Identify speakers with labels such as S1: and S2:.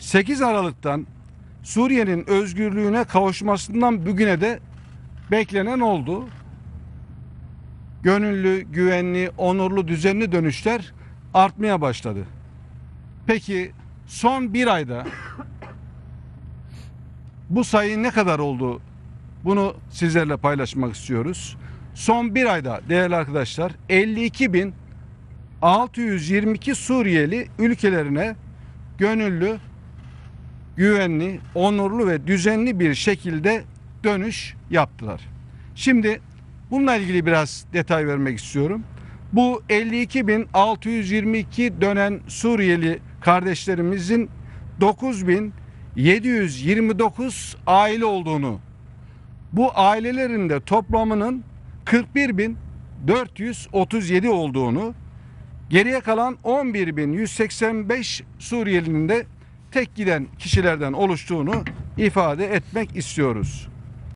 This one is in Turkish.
S1: 8 Aralık'tan Suriye'nin özgürlüğüne kavuşmasından bugüne de beklenen oldu. Gönüllü, güvenli, onurlu, düzenli dönüşler artmaya başladı. Peki son bir ayda bu sayı ne kadar oldu? Bunu sizlerle paylaşmak istiyoruz. Son bir ayda değerli arkadaşlar 52.622 Suriyeli ülkelerine gönüllü, güvenli, onurlu ve düzenli bir şekilde dönüş yaptılar. Şimdi bununla ilgili biraz detay vermek istiyorum. Bu 52.622 dönen Suriyeli kardeşlerimizin 9.729 aile olduğunu, bu ailelerin de toplamının 41.437 olduğunu, geriye kalan 11.185 Suriyelinin de tek giden kişilerden oluştuğunu ifade etmek istiyoruz.